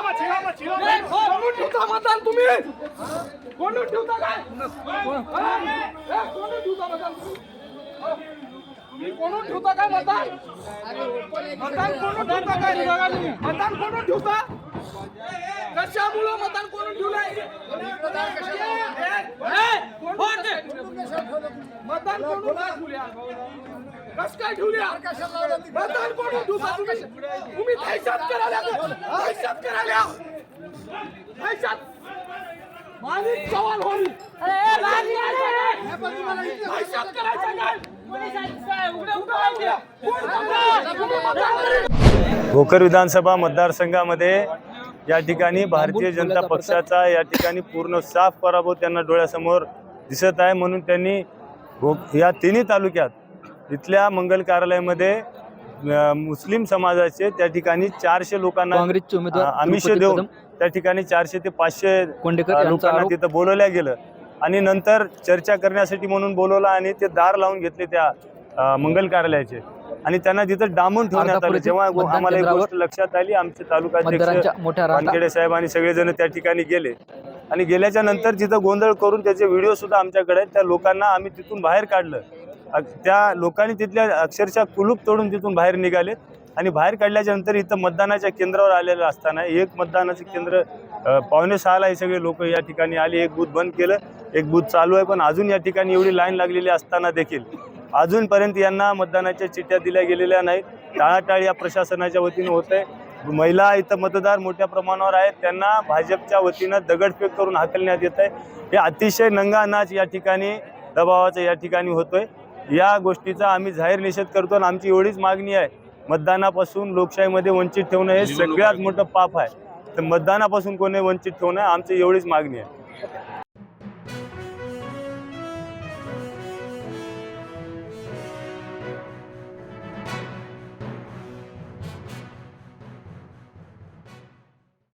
कोणून ठेवता मतदान तुम्ही? कोणून ठेवता काय? कोणून ठेवता मतदान? तुम्ही? कोणून ठेवता काय मतदान? मतदान कोणून ठेवता काय? मतदान कोणून ठेवता? कशामुळं मतदान कोणून ठेवलंय हे, कोण ते? मतदान ठेवल्या कस काय ठेवल्या मतदान तुम्ही करायला करायला माणिक चव्हाण होईल. करायचं काय? भोकर विधानसभा मतदारसंघामध्ये या ठिकाणी भारतीय जनता पक्षाचा या ठिकाणी पूर्ण साफ पराभव त्यांना डोळ्यासमोर दिसत आहे म्हणून त्यांनी भो या तिन्ही तालुक्यात इथल्या मंगल कार्यालयामध्ये मुस्लिम समाजाचे त्या ठिकाणी चारशे लोकांना काँग्रेसचे उमेदवार आमिष तिरुपती देऊन त्या ठिकाणी चारशे ते पाचशे कोंडेकर अ, यांचा लोकांना आरोप. तिथं बोलवल्या गेलं. आणि नंतर चर्चा करण्यासाठी म्हणून बोलवलं आणि ते दार लावून घेतले त्या मंगल कार्यालयाचे. आणि त्यांना तिथं डांबून ठेवण्यात आलं जेव्हा आम्हाला एक गोष्ट लक्षात आली आमचे रांगा वानखेडे साहेब आणि सगळेजण त्या ठिकाणी गेले. आणि गेल्याच्यानंतर तिथं गोंधळ करून त्याचे व्हिडिओ सुद्धा आमच्याकडे. त्या लोकांना आम्ही तिथून बाहेर काढलं. त्या लोकांनी तिथल्या अक्षरशः कुलूप तोडून तिथून बाहेर निघाले. आणि बाहेर काढल्याच्या नंतर इथं मतदानाच्या केंद्रावर आलेलं असताना एक मतदानाचं केंद्र पावणे सहाला हे सगळे लोक या ठिकाणी आले एक बूथ बंद केलं एक बूथ चालू आहे पण अजून या ठिकाणी एवढी लाईन लागलेली असताना देखील अजूनपर्यंत यांना मतदानाच्या चिठ्ठ्या दिल्या गेलेल्या नाहीत. टाळाटाळ या प्रशासनाच्या वतीनं होत आहे. महिला इथं मतदार मोठ्या प्रमाणावर आहेत. त्यांना भाजपच्या वतीनं दगडफेक करून हाकलण्यात येत आहे हे अतिशय नंगा नाच या ठिकाणी दबावाचा या ठिकाणी होतोय. या गोष्टीचा आम्ही जाहीर निषेध करतो आणि आमची एवढीच मागणी आहे. मतदानापासून लोकशाहीमध्ये वंचित ठेवणं हे सगळ्यात मोठं पाप आहे. तर मतदानापासून कोणी वंचित ठेवणं आमची एवढीच मागणी आहे.